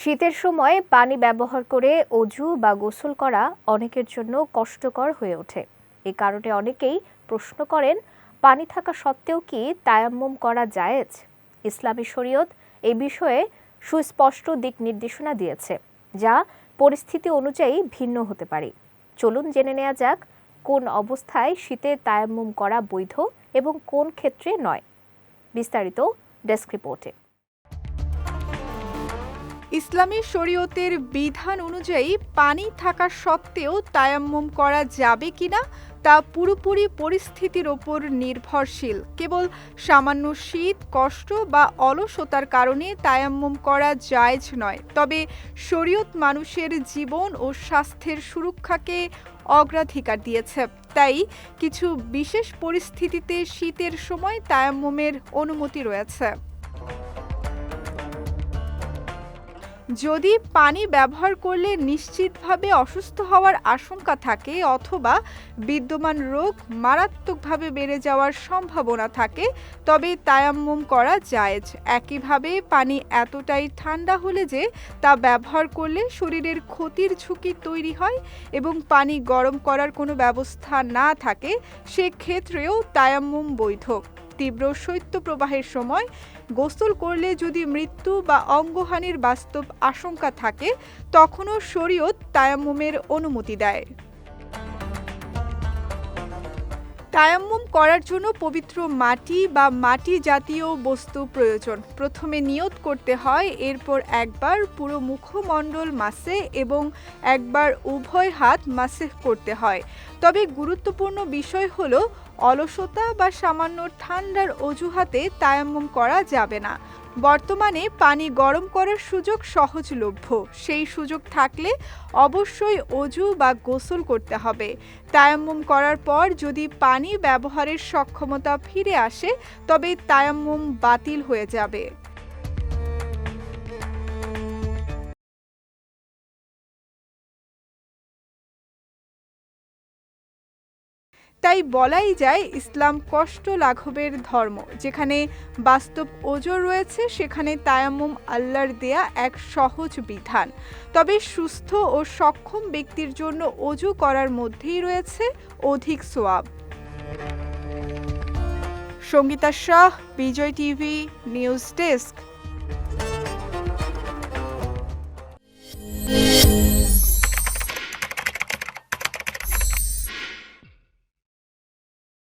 শীতের সময় পানি ব্যবহার করে অজু বা গোসল করা অনেকের জন্য কষ্টকর হয়ে ওঠে। এ কারণে অনেকেই প্রশ্ন করেন, পানি থাকা সত্ত্বেও কি তায়াম্মুম করা জায়েজ? ইসলামী শরীয়ত এই বিষয়ে সুস্পষ্ট দিক নির্দেশনা দিয়েছে, যা পরিস্থিতি অনুযায়ী ভিন্ন হতে পারে। চলুন জেনে নেওয়া যাক, কোন অবস্থায় শীতে তায়াম্মুম করা বৈধ এবং কোন ক্ষেত্রে নয়। বিস্তারিত ডেস্ক রিপোর্টে। ইসলামী শরীয়তের বিধান অনুযায়ী পানি থাকা সত্ত্বেও তায়াম্মুম করা যাবে কিনা তা পুরোপুরি পরিস্থিতির ওপর নির্ভরশীল। কেবল সামান্য শীত, কষ্ট বা অলসতার কারণে তায়াম্মুম করা জায়েজ নয়। তবে শরীয়ত মানুষের জীবন ও স্বাস্থ্যের সুরক্ষাকে অগ্রাধিকার দিয়েছে। তাই কিছু বিশেষ পরিস্থিতিতে শীতের সময় তায়াম্মুমের অনুমতি রয়েছে। যদি পানি ব্যবহার করলে নিশ্চিতভাবে অসুস্থ হওয়ার আশঙ্কা থাকে অথবা বিদ্যমান রোগ মারাত্মকভাবে বেড়ে যাওয়ার সম্ভাবনা থাকে, তবে তায়াম্মুম করা জায়েজ। একইভাবে পানি এতটাই ঠান্ডা হলে যে তা ব্যবহার করলে শরীরের ক্ষতির ঝুঁকি তৈরি হয় এবং পানি গরম করার কোনো ব্যবস্থা না থাকে, সেক্ষেত্রেও তায়াম্মুম বৈধ তীব্র শৈত্যপ্রবাহের সময় গোসল করলে যদি মৃত্যু বা অঙ্গহানির বাস্তব আশঙ্কা থাকে, তখনও শরীয়ত তায়াম্মুমের অনুমতি দেয়। তায়াম্মুম করার জন্য পবিত্র মাটি বা মাটি জাতীয় বস্তু প্রয়োজন। প্রথমে নিয়ত করতে হয়, এরপর একবার পুরো মুখমণ্ডল মাসে এবং একবার উভয় হাত মাসে করতে হয়। তবে গুরুত্বপূর্ণ বিষয় হলো, অলসতা বা সামান্য ঠান্ডার অজুহাতে তায়াম্মুম করা যাবে না। বর্তমানে পানি গরম করার সুযোগ সহজলভ্য। সেই সুযোগ থাকলে অবশ্যই অজু বা গোসল করতে হবে। তায়াম্মুম করার পর যদি পানি ব্যবহারের সক্ষমতা ফিরে আসে, তবে তায়াম্মুম বাতিল হয়ে যাবে। তাই বলাই যায় ইসলাম কষ্ট লাঘবের ধর্ম। যেখানে বাস্তব ওজো রয়েছে, সেখানে তায়াম্মুম আল্লাহর দেয়া এক সহজ বিধান। তবে সুস্থ ও সক্ষম ব্যক্তির জন্য অজু করার মধ্যেই রয়েছে অধিক সোয়াব। Sangeeta Shah, Bijoy TV, news desk.